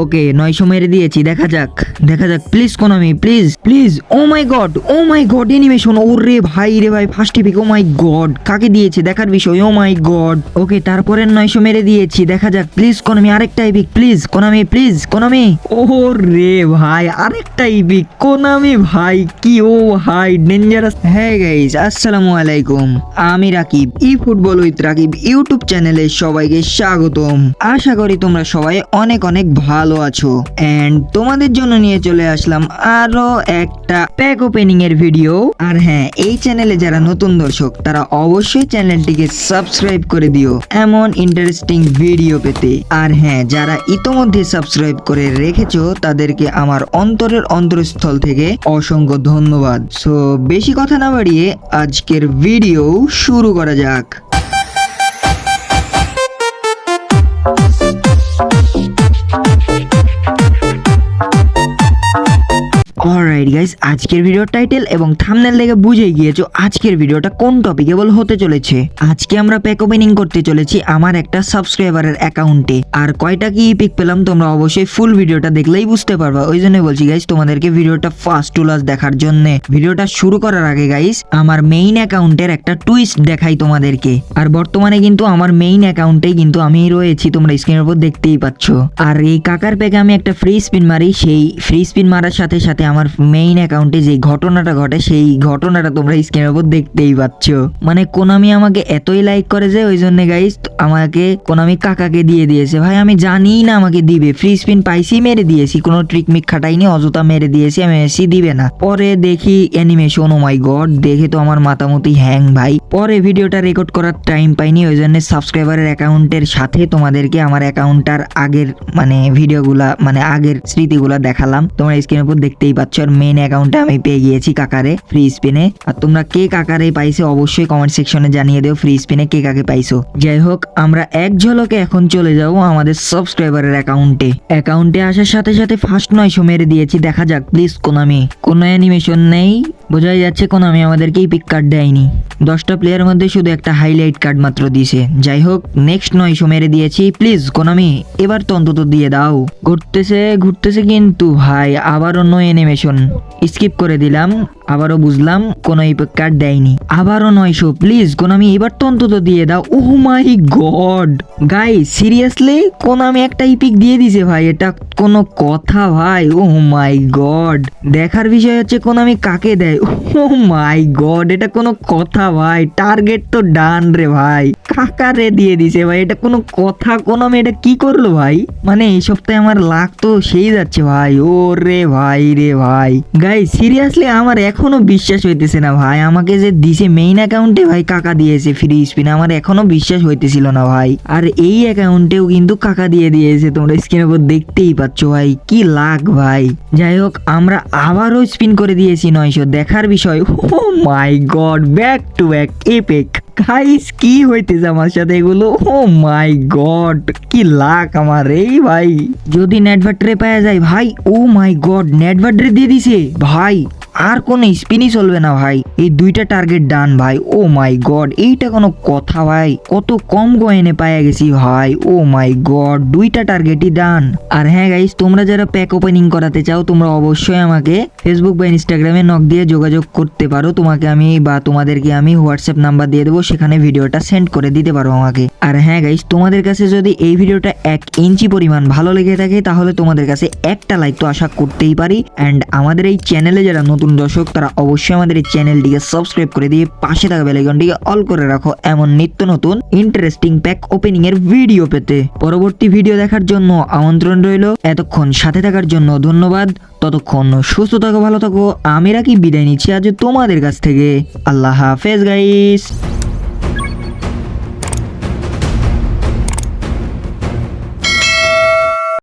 ওকে, নয়শো মেরে দিয়েছি, দেখা যাক দেখা যাক please Konami please please oh my god oh my god animation ও রে ভাই রে ভাই first pick oh my god কাকে দিয়েছে, দেখার বিষয় ও মাই গড ওকে তারপরে নয়শো মেরে দিয়েছি, দেখা যাক প্লিজ কোনামি আরেকটা epic please Konami please Konami ও রে ভাই, আরেকটা ইপিক কোনামি ভাই, কি, ও ভাই ডেঞ্জারাস হ্যাঁ গাইস আসসালামু আলাইকুম, আমি রাকিব ই ফুটবল উইথ রাকিব, ইউটিউব চ্যানেলে সবাইকে স্বাগতম, আশা করি তোমরা সবাই অনেক অনেক ভালো আছো। এন্ড তোমাদের জন্য নিয়ে চলে আসলাম আরও একটা প্যাক ওপেনিং এর ভিডিও আর হ্যাঁ এই চ্যানেলে যারা নতুন দর্শক, তারা অবশ্যই চ্যানেলটিকে সাবস্ক্রাইব করে দিও এমন ইন্টারেস্টিং ভিডিও পেতে। আর হ্যাঁ যারা ইতোমধ্যে সাবস্ক্রাইব করে রেখেছো, তাদেরকে আমার অন্তরের অন্তরস্থল থেকে অসংখ্য ধন্যবাদ। সো বেশি কথা না বাড়িয়ে আজকের ভিডিও শুরু করা যাক। অলরাইট গাইস আজকের ভিডিওর টাইটেল এবং থাম্বনেল দেখে বুঝে গিয়েছো আজকের ভিডিওটা কোন টপিকে বল হতে চলেছে। আজকে আমরা প্যাক ওপেনিং করতে চলেছি আমার একটা সাবস্ক্রাইবারের অ্যাকাউন্টে আর কয়টা কি পিক পেলাম তোমরা অবশ্যই ফুল ভিডিওটা দেখলেই বুঝতে পারবা। ওই জন্য বলছি গাইস তোমাদেরকে ভিডিওটা ফার্স্ট টু লাস্ট দেখার জন্য। ভিডিওটা শুরু করার আগে গাইস আমার মেইন অ্যাকাউন্টের একটা টুইস্ট দেখাই তোমাদেরকে। আর বর্তমানে কিন্তু আমার মেইন অ্যাকাউন্টেই কিন্তু আমি রয়েছি, তোমরা স্ক্রিনের উপর দেখতেই পাচ্ছ। আর এই কাকার প্যাকে আমি একটা ফ্রি স্পিন মারি, সেই ফ্রি স্পিন মারার সাথে সাথে আমার মেইন অ্যাকাউন্টে যে ঘটনাটা ঘটে, সেই ঘটনাটা তোমরা স্ক্রিনের উপর দেখতেই পাচ্ছ। মানে কোনামি আমাকে এতই লাইক করে যে, ওই জন্য গাইস আমাকে কোনামি কাকাকে দিয়ে দিয়েছে। ভাই, আমি জানি না আমাকে দিবে। ফ্রি স্পিন পাইছি, মেরে দিয়েছি। কোনো ট্রিক মিক খাটাইনি, অযথা মেরে দিয়েছি, আমি এসি দিবে না। পরে দেখি অ্যানিমেশন ও মাই গড দেখে তো আমার মাতামতি হ্যাং ভাই। পরে ভিডিওটা রেকর্ড করার টাইম পাইনি, ওই জন্য সাবস্ক্রাইবারের অ্যাকাউন্টের সাথে তোমাদেরকে আমার অ্যাকাউন্টটার আগের মানে ভিডিওগুলা মানে আগের স্মৃতিগুলা দেখালাম। তোমরা স্ক্রিনের উপর দেখতেই পাচ্ছ। আর মেন অ্যাকাউন্টে আমি পেয়ে গিয়েছি কাকারে ফ্রি স্পিনে আর তোমরা কে কাকারে পাইছো অবশ্যই কমেন্ট সেকশনে জানিয়ে দিও ফ্রি স্পিনে কে কাকে পাইছো। যাই হোক, আমরা এক ঝলকে এখন চলে যাব আমাদের সাবস্ক্রাইবারের অ্যাকাউন্টে অ্যাকাউন্টে আসার সাথে সাথে ফার্স্ট নয়শো মেরে দিয়েছি, দেখা যাক প্লিজ কোনামি কোনো অ্যানিমেশন নেই বোঝাই যাচ্ছে কোনো আমি আমাদেরকেই পিক কার্ড দেয়নি। দশটা প্লেয়ারের মধ্যে শুধু একটা হাইলাইট কার্ড মাত্র দিয়েছে। যাই হোক নেক্সট নয়শো মেরে দিয়েছি। প্লিজ কোনামি এবার তো অন্তত দিয়ে দাও। ঘুরতেছে ঘুরতেছে কিন্তু ভাই, আবার অন্য অ্যানিমেশন স্কিপ করে দিলাম, আবারও বুঝলাম কোনো ইপিক কার্ড দেয়নি। আবারও নয়শো প্লিজ কোনামি এবার তো অন্তত দিয়ে দাও। ও my god guy seriously Konami একটা ইপিক দিয়ে দিছে ভাই, এটা কোনো কথা ভাই? ও মাই গড দেখার বিষয় হচ্ছে কোন আমি কাকে দেয়? ও মাই গড এটা কোনো কথা ভাই। টার্গেট তো ডান রে ভাই। কাকারে দিয়ে দিছে ভাই। এটা কোনো কথা, কোন আমি এটা কি করল ভাই? মানে এই সপ্তাহে আমার লাখ তো সেই যাচ্ছে ভাই। ও রে ভাই রে ভাই। গাই সিরিয়াসলি আমার এখনও বিশ্বাস হইতেছে না ভাই। আমাকে যে দিছে মেইন অ্যাকাউন্টে ভাই কাকা দিয়েছে ফ্রি স্পিন আমার এখনও বিশ্বাস হইতেছিল না ভাই। আর এই অ্যাকাউন্টেও কিন্তু কাকা দিয়ে দিয়েছে। তোমরা স্ক্রিনের উপর দেখতেই পাচ্ছ। ভাই কি লাখ ভাই? যাই হোক আমরা আবারও স্পিন করে দিয়েছি নয়শো দেখার বিষয়। ও my god back to back epic guys কি হইতেছে আমার সাথে এগুলো? ও মাই গড কি লাখ আমার এই ভাই। যদি নেটভার্টারে পাওয়া যায় ভাই, ও মাই গড নেটভার্টারে দিয়ে দিছে। ভাই, আর কোনো স্পিনই চলবে না ভাই। এই দুইটা টার্গেট ডান ভাই। ও মাই গড এইটা কোনো কথা, ভাই। কত কম গয়নে পাইয়া গেছি, ভাই। ও মাই গড দুইটা টার্গেটই ডান আর হ্যাঁ গাইস তোমরা যারা প্যাক ওপেনিং করাতে চাও, তোমরা অবশ্যই আমাকে ফেসবুক বা ইনস্টাগ্রামে নক দিয়ে যোগাযোগ করতে পারো। তোমাকে আমি বা তোমাদেরকে আমি হোয়াটসঅ্যাপ নাম্বার দিয়ে দেবো, সেখানে ভিডিওটা সেন্ড করে দিতে পারো আমাকে। আর হ্যাঁ গাইস তোমাদের কাছে যদি এই ভিডিওটা এক ইঞ্চি পরিমাণ ভালো লেগে থাকে, তাহলে তোমাদের কাছে একটা লাইক তো আশা করতেই পারি। অ্যান্ড আমাদের এই চ্যানেলে যারা নতুন দর্শক, তারা অবশ্যই আমাদের এই চ্যানেলটিকে সাবস্ক্রাইব করে দিয়ে পাশে থাকা বেলাইকনটিকে অল করে রাখো এমন নিত্য নতুন ইন্টারেস্টিং প্যাক ওপেনিং এর ভিডিও পেতে। পরবর্তী ভিডিও দেখার জন্য আমন্ত্রণ রইল। এতক্ষণ সাথে থাকার জন্য ধন্যবাদ। ততক্ষণ সুস্থ থাকো, ভালো থাকো। আমি রাখি। বিদায় নিচ্ছি আজ তোমাদের কাছ থেকে। আল্লাহ হাফেজ গাইস